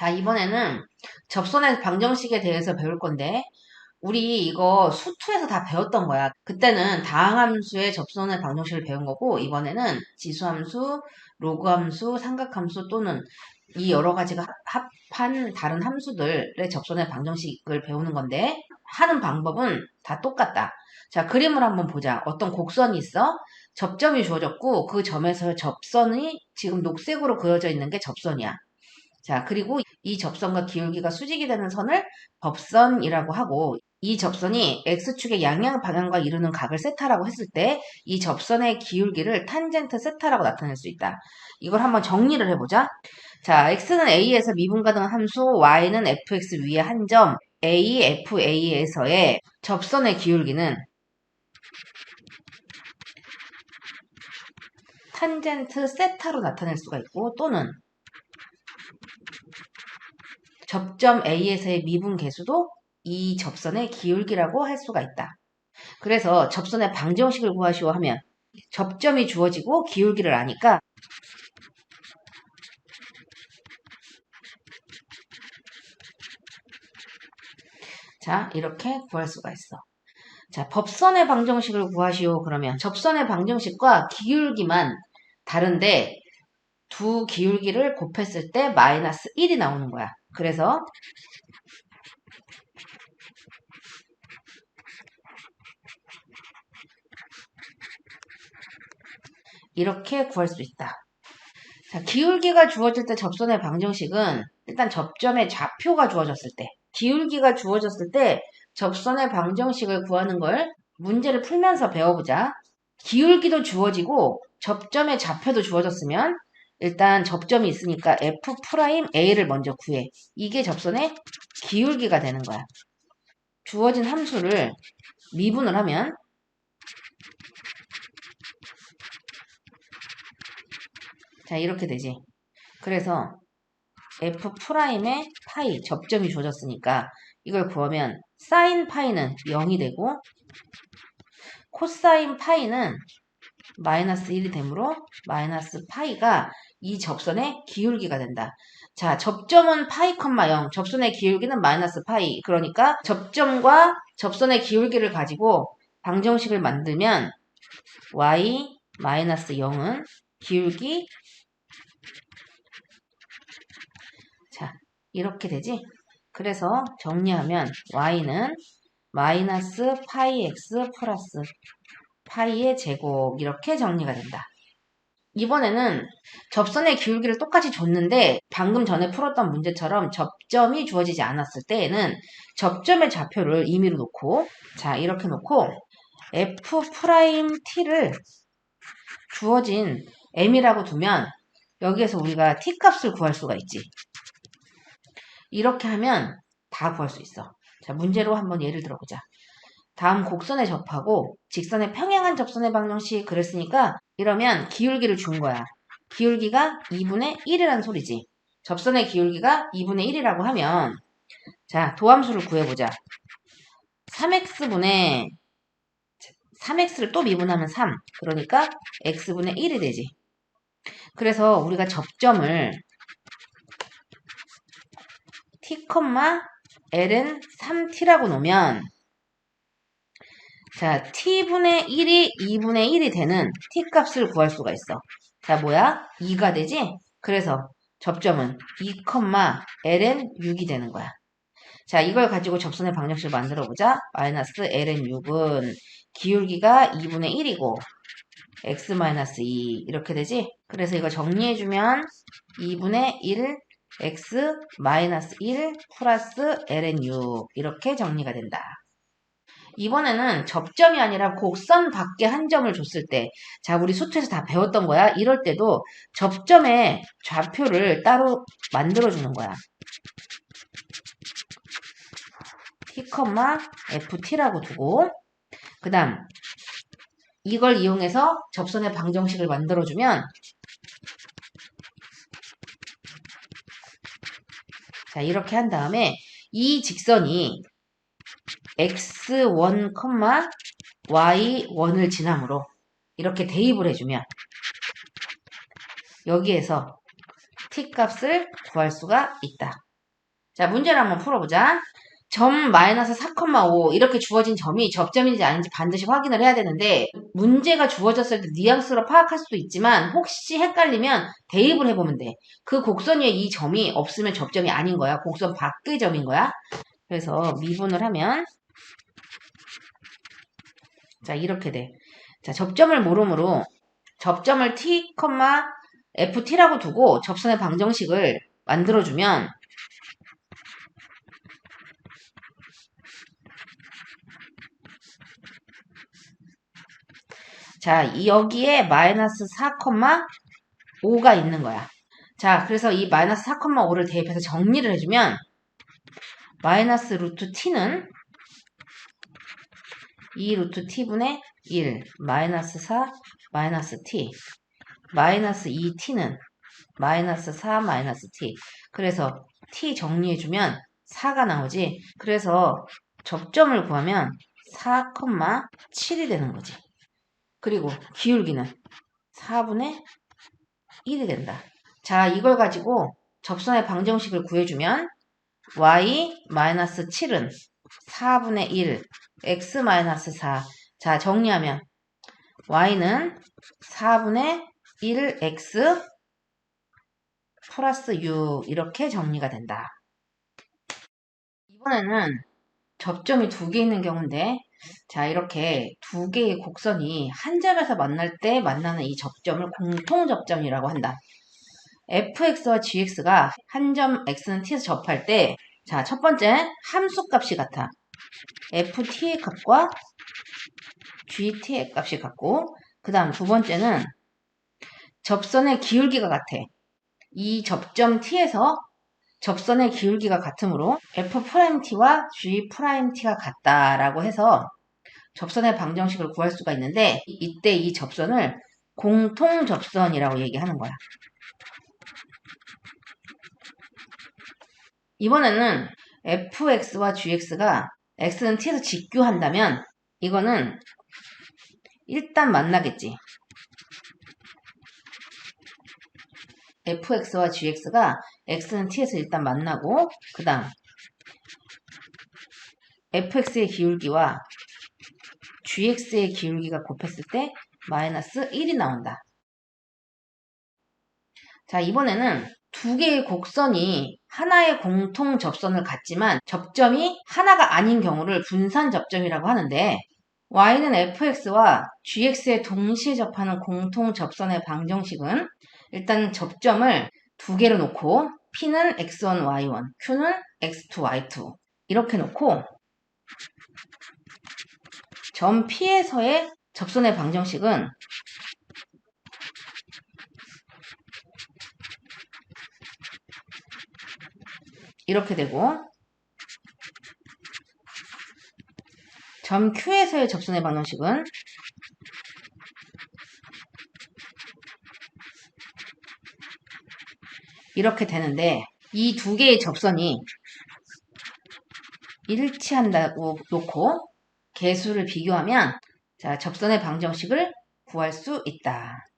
자, 이번에는 접선의 방정식에 대해서 배울 건데, 우리 이거 수투에서 다 배웠던 거야. 그때는 다항함수의 접선의 방정식을 배운 거고, 이번에는 지수함수, 로그함수, 삼각함수 또는 이 여러 가지가 합한 다른 함수들의 접선의 방정식을 배우는 건데, 하는 방법은 다 똑같다. 자, 그림을 한번 보자. 어떤 곡선이 있어? 접점이 주어졌고, 그 점에서 접선이 지금 녹색으로 그려져 있는 게 접선이야. 자, 그리고 이 접선과 기울기가 수직이 되는 선을 법선이라고 하고 이 접선이 x축의 양양 방향과 이루는 각을 세타라고 했을 때 이 접선의 기울기를 탄젠트 세타라고 나타낼 수 있다. 이걸 한번 정리를 해보자. 자, x는 a에서 미분 가능한 함수, y는 fx 위에 한 점, a, f, a에서의 접선의 기울기는 탄젠트 세타로 나타낼 수가 있고 또는 접점 A에서의 미분 계수도 이 접선의 기울기라고 할 수가 있다. 그래서 접선의 방정식을 구하시오 하면 접점이 주어지고 기울기를 아니까 자 이렇게 구할 수가 있어. 자 법선의 방정식을 구하시오 그러면 접선의 방정식과 기울기만 다른데 두 기울기를 곱했을 때 마이너스 1이 나오는 거야. 그래서 이렇게 구할 수 있다. 자, 기울기가 주어질 때 접선의 방정식은 일단 접점의 좌표가 주어졌을 때 기울기가 주어졌을 때 접선의 방정식을 구하는 걸 문제를 풀면서 배워보자. 기울기도 주어지고 접점의 좌표도 주어졌으면 일단 접점이 있으니까 f'A를 먼저 구해. 이게 접선의 기울기가 되는 거야. 주어진 함수를 미분을 하면 자 이렇게 되지. 그래서 f'의 파이 접점이 주어졌으니까 이걸 구하면 사인 파이는 0이 되고 코사인 파이는 마이너스 1이 되므로 마이너스 파이가 이 접선의 기울기가 된다. 자, 접점은 파이 컴마 0, 접선의 기울기는 마이너스 파이. 그러니까 접점과 접선의 기울기를 가지고 방정식을 만들면 y 마이너스 0은 기울기 자, 이렇게 되지? 그래서 정리하면 y는 마이너스 파이 x 플러스 파이의 제곱 이렇게 정리가 된다. 이번에는 접선의 기울기를 똑같이 줬는데 방금 전에 풀었던 문제처럼 접점이 주어지지 않았을 때에는 접점의 좌표를 임의로 놓고 자 이렇게 놓고 f't를 주어진 m이라고 두면 여기에서 우리가 t 값을 구할 수가 있지. 이렇게 하면 다 구할 수 있어. 자 문제로 한번 예를 들어보자. 다음 곡선에 접하고 직선의 평행한 접선의 방정식 그랬으니까 이러면 기울기를 준 거야. 기울기가 2분의 1이라는 소리지. 접선의 기울기가 2분의 1이라고 하면 자 도함수를 구해보자. 3x분의 3x를 또 미분하면 3. 그러니까 x분의 1이 되지. 그래서 우리가 접점을 t, l은 3t라고 놓으면 자, t분의 1이 2분의 1이 되는 t값을 구할 수가 있어. 자, 뭐야? 2가 되지? 그래서 접점은 2, ln 6이 되는 거야. 자, 이걸 가지고 접선의 방정식을 만들어 보자. 마이너스 ln 6은 기울기가 2분의 1이고 x 마이너스 2 이렇게 되지? 그래서 이거 정리해 주면 2분의 1 x 마이너스 1 플러스 ln 6 이렇게 정리가 된다. 이번에는 접점이 아니라 곡선 밖에 한 점을 줬을 때, 자, 우리 수트에서 다 배웠던 거야. 이럴 때도 접점의 좌표를 따로 만들어주는 거야. t, ft라고 두고, 그 다음, 이걸 이용해서 접선의 방정식을 만들어주면, 자, 이렇게 한 다음에 이 직선이 x1, y1을 지나므로 이렇게 대입을 해주면 여기에서 t 값을 구할 수가 있다. 자, 문제를 한번 풀어보자. 점 마이너스 4,5 이렇게 주어진 점이 접점인지 아닌지 반드시 확인을 해야 되는데 문제가 주어졌을 때 뉘앙스로 파악할 수도 있지만 혹시 헷갈리면 대입을 해보면 돼. 그 곡선 위에 이 점이 없으면 접점이 아닌 거야. 곡선 밖의 점인 거야. 그래서 미분을 하면 자 이렇게 돼. 자 접점을 모르므로 접점을 t, ft라고 두고 접선의 방정식을 만들어주면 자, 이 여기에 마이너스 4,5가 있는 거야. 자, 그래서 이 마이너스 4,5를 대입해서 정리를 해주면 마이너스 루트 t는 2 루트 t분의 1 마이너스 4 마이너스 t. 마이너스 2t는 마이너스 4 마이너스 t. 그래서 t 정리해주면 4가 나오지? 그래서 접점을 구하면 4,7이 되는 거지. 그리고 기울기는 4분의 1이 된다. 자, 이걸 가지고 접선의 방정식을 구해주면 y-7은 4분의 1, x-4. 자, 정리하면 y는 4분의 1x 플러스 u 이렇게 정리가 된다. 이번에는 접점이 두 개 있는 경우인데 자, 이렇게 두 개의 곡선이 한 점에서 만날 때 만나는 이 접점을 공통 접점이라고 한다. fx와 gx가 한 점 x는 t에서 접할 때, 자, 첫 번째 함수 값이 같아. Ft의 값과 gt의 값이 같고, 그 다음 두 번째는 접선의 기울기가 같아. 이 접점 t에서 접선의 기울기가 같으므로 F'T와 G'T가 같다라고 해서 접선의 방정식을 구할 수가 있는데 이때 이 접선을 공통 접선이라고 얘기하는 거야. 이번에는 fx와 gx가 x는 t에서 직교한다면 이거는 일단 만나겠지. fx와 gx가 x는 t에서 일단 만나고 그 다음 fx의 기울기와 gx의 기울기가 곱했을 때 마이너스 1이 나온다. 자 이번에는 두 개의 곡선이 하나의 공통 접선을 갖지만 접점이 하나가 아닌 경우를 분산 접점이라고 하는데 y는 fx와 gx에 동시에 접하는 공통 접선의 방정식은 일단 접점을 두 개로 놓고 P는 X1, Y1, Q는 X2, Y2 이렇게 놓고 점 P에서의 접선의 방정식은 이렇게 되고 점 Q에서의 접선의 방정식은 이렇게 되는데 이 두 개의 접선이 일치한다고 놓고 개수를 비교하면 자 접선의 방정식을 구할 수 있다.